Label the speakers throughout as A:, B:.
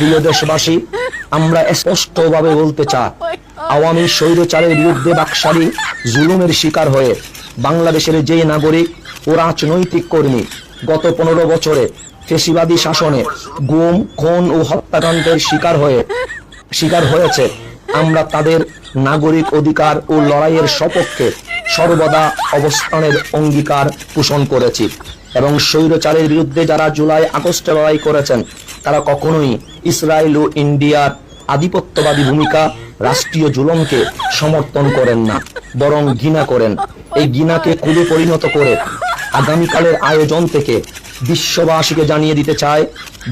A: প্রিয় দেশবাসী, আমরা স্পষ্টভাবে বলতে চাই, আওয়ামী স্বৈরচারের বিরুদ্ধে বাকশালী জুলুমের শিকার হয়ে বাংলাদেশের যে নাগরিক ও রাজনৈতিক কর্মী গত পনেরো বছরে ফেসিবাদী শাসনে গুম, খুন ও হত্যাকাণ্ডের শিকার হয়ে, শিকার হয়েছে, আমরা তাদের নাগরিক অধিকার ও লড়াইয়ের সপক্ষে সর্বদা অবস্থানের অঙ্গীকার পোষণ করেছি। এবং স্বৈরচারের বিরুদ্ধে যারা জুলাই আগস্টে লড়াই করেছেন, তারা কখনোই ইসরায়েল ও ইন্ডিয়ার আধিপত্যবাদী ভূমিকা, রাষ্ট্রীয় জুলমকে সমর্থন করেন না, বরং ঘৃণা করেন। এই ঘৃণাকে কুলে পরিণত করে আগামীকালের আয়োজন থেকে বিশ্ববাসীকে জানিয়ে দিতে চায়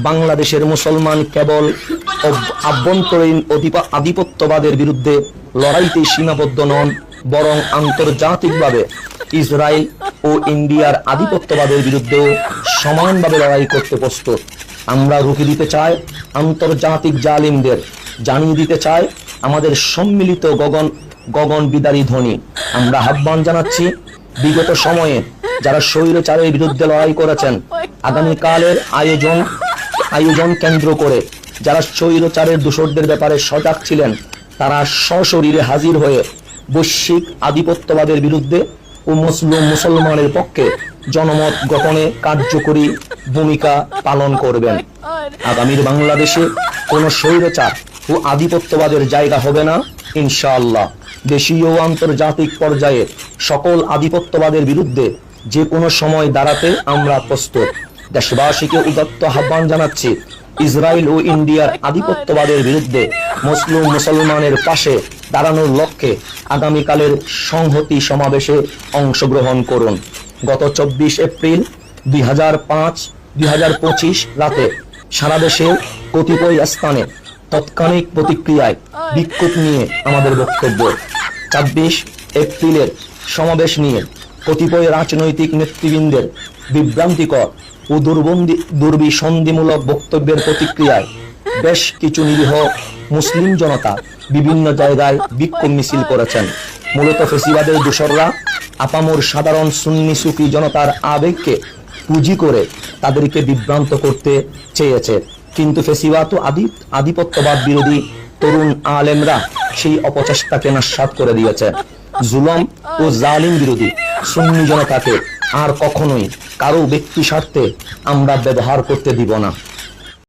A: বাংলাদেশের মুসলমান কেবল আভ্যন্তরীণ আধিপত্যবাদের বিরুদ্ধে লড়াইতে সীমাবদ্ধ নন, বরং আন্তর্জাতিকভাবে ইসরায়েল ও ইন্ডিয়ার আধিপত্যবাদের বিরুদ্ধেও সমানভাবে লড়াই করতে প্রস্তুত। আমরা রুখে দিতে চাই আন্তর্জাতিক জালিমদের, জানিয়ে দিতে চাই আমাদের সম্মিলিত গগন গগন বিদারী ধ্বনি। আমরা আহ্বান জানাচ্ছি, বিগত সময়ে যারা স্বৈরচারের বিরুদ্ধে লড়াই করেছেন, আগামীকালের আয়োজন আয়োজন কেন্দ্র করে যারা স্বৈরচারের দূষরদের ব্যাপারে সজাগ ছিলেন, তারা সশরীরে হাজির হয়ে বৈশ্বিক আধিপত্যবাদের বিরুদ্ধে ও মুসলিম মুসলমানের পক্ষে জনমত গঠনে কার্যকরী ভূমিকা পালন করবেন। আগামীর বাংলাদেশে কোন স্বৈরচার ও আধিপত্যবাদের জায়গা হবে না, ইনশাআল্লাহ। দেশীয় ও আন্তর্জাতিক পর্যায়ে সকল আধিপত্যবাদের বিরুদ্ধে যে কোনো সময় দাঁড়াতে আমরা প্রস্তুত। দেশবাসীকে উদাত্ত আহ্বান জানাচ্ছি, ইসরায়েল ও ইন্ডিয়ার আধিপত্যবাদের বিরুদ্ধে মুসলিম মুসলমানের পাশে দাঁড়ানোর লক্ষ্যে আগামীকালের সংহতি সমাবেশে অংশগ্রহণ করুন। গত চব্বিশ এপ্রিল দুই হাজার পাঁচ, দুই হাজার পঁচিশ রাতে সারা দেশে কতিপয় স্থানে তৎক্ষণিক প্রতিক্রিয়ায় বিক্ষোভ নিয়ে আমাদের বক্তব্য। ছাব্বিশ এপ্রিলের সমাবেশ নিয়ে কতিপয় রাজনৈতিক নেতৃবৃন্দের বিভ্রান্তিকর ও দুর্বন্দি দুর্বিসন্ধিমূলক বক্তব্যের প্রতিক্রিয়ায় বেশ কিছু নিরীহ মুসলিম জনতা বিভিন্ন জায়গায় বিক্ষোভ মিছিল করেছেন। মূলত ফেসিবাদের দোসররা আপামোর সাধারণ সুন্নি সুফি জনতার আবেগকে পুঁজি করে তাদেরকে বিভ্রান্ত করতে চেয়েছে। কিন্তু ফেসিবাদ আদি, আধিপত্যবাদ বিরোধী তরুণ আলেমরা সেই অপচেষ্টাকে নাস্বাদ করে দিয়েছে। জুলম ও জালিম বিরোধী সুন্নি জনতাকে আর কখনোই কারও ব্যক্তি স্বার্থে আমরা ব্যবহার করতে দিব না।